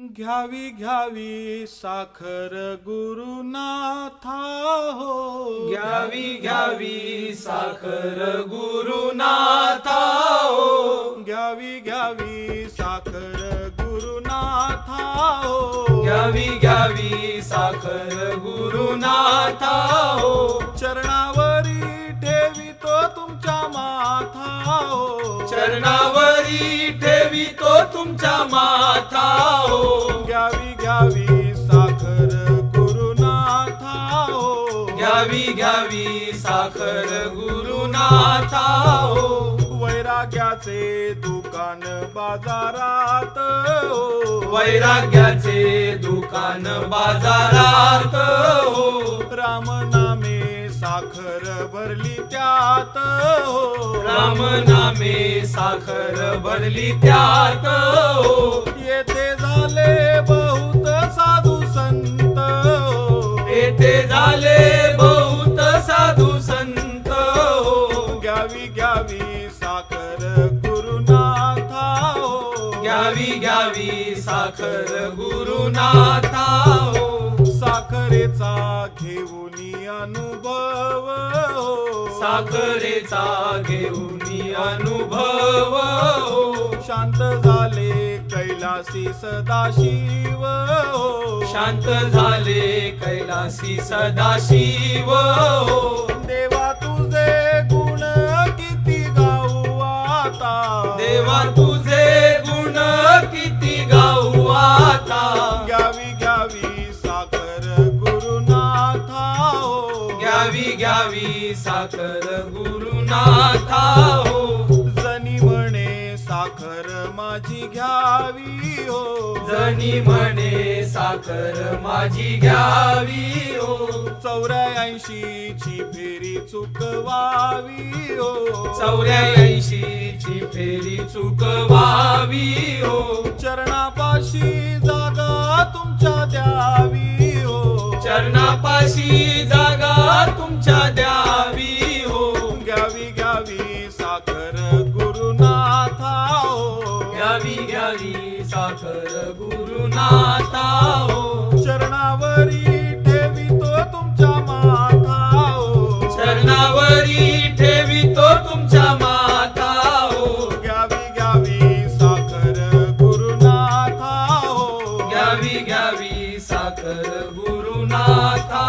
घ्यावी घ्यावी साखर गुरुनाथा हो. घ्यावी घ्यावी साखर गुरुनाथा हो. घ्यावी घ्यावी साखर गुरुनाथा हो. घ्यावी घ्यावी साखर गुरुनाथा हो. घ्यावी घ्यावी साखर गुरुनाथा हो वैराग्याचे दुकान बाजारात हो वैराग्याचे दुकान बाजारात हो राम नामे साखर भरली त्यात हो राम नामे साखर भरली त्यात हो येथे साखर गुरुनाथा हो साखरेचा घेऊन अनुभव हो साखरेचा घेऊन अनुभव हो शांत झाले कैलासी सदाशिव हो शांत झाले कैलासी सदाशिव हो घ्यावी साखर गुरुनाथा हो. जनी म्हणे साखर माझी घ्यावी हो. जणी म्हणे साखर माझी घ्यावी हो. चौऱ्याऐंशी ची फेरी चुकवावी हो. चौऱ्याऐंशी ची फेरी चुकवावी हो. चरणापाशी जागा तुमच्या द्यावी हो. चरणापाशी जागा हो घ्यावी घ्यावी साखर गुरु नाथा हो चरणावरी ठेवी तो तुमच्या माथा हो चरणावरी ठेवी तो तुमच्या माथा हो घ्यावी घ्यावी साखर गुरु नाथा हो घ्यावी घ्यावी साखर गुरु नाथा